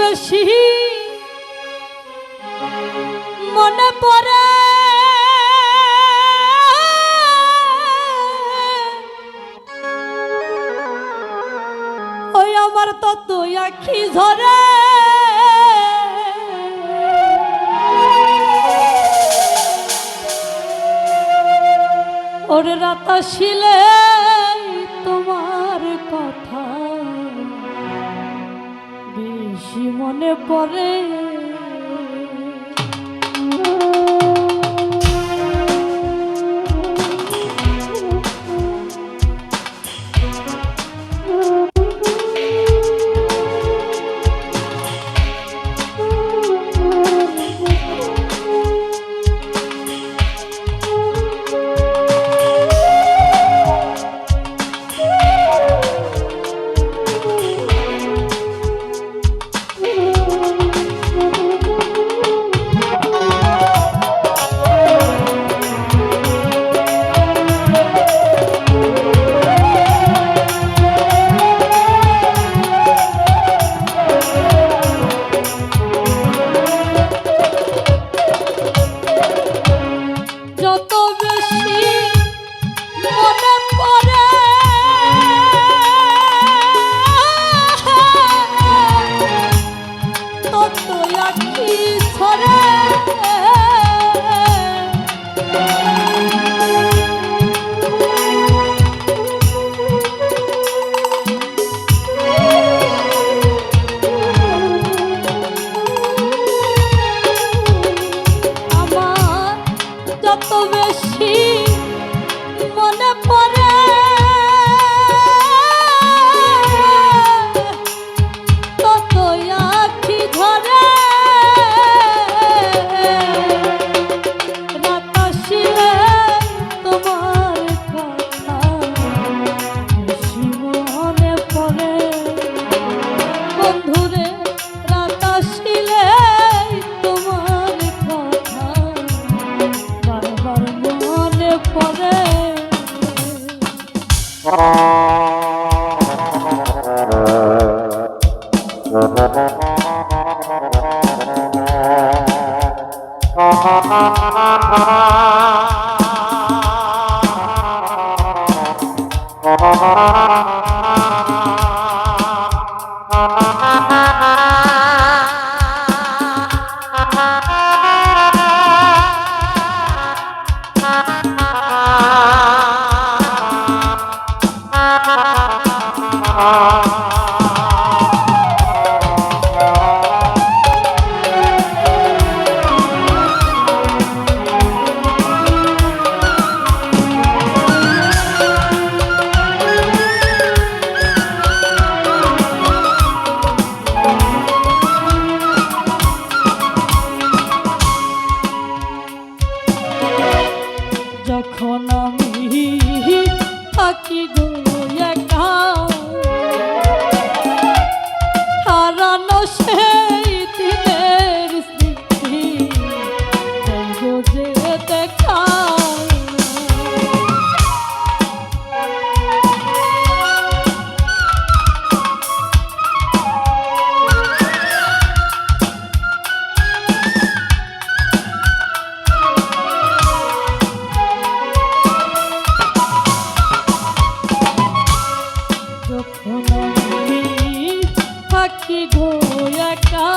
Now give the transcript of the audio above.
বেশি মনে পড়ে ওই আমার তো তুই আখি ধরে ওর রাতা শিলে মনে পড়ে Bye. থাকি গো একা।